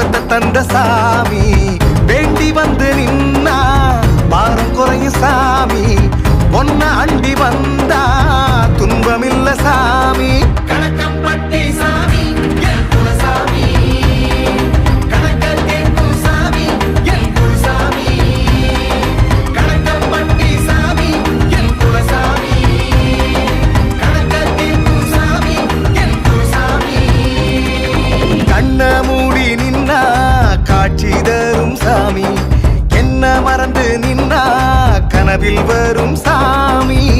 சுகத்தை தந்த சாமி வேண்டி வந்து நின்னா பாரம் குறையும் சாமி. மறந்து நின்னா கனவில் வரும் சாமி.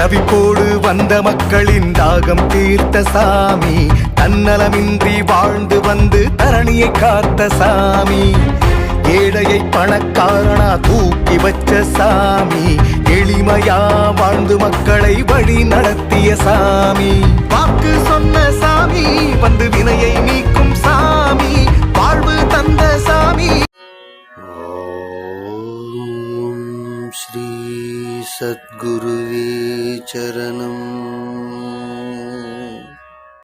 தவிப்போடு வந்த மக்களின் தாகம் தீர்த்த சாமி தன்னலமின்றி வாழ்ந்து வந்து தரணியை காத்த சாமி ஏழையை பணக்காரனா தூக்கி வச்ச சாமி எளிமையா வாழ்ந்து மக்களை வழி நடத்திய சாமி. வாக்கு சொன்ன சாமி வந்து வினையை நீக்கும் சாமி வாழ்வு தந்த சாமி. ஸ்ரீ சத்குருவே சரணம்.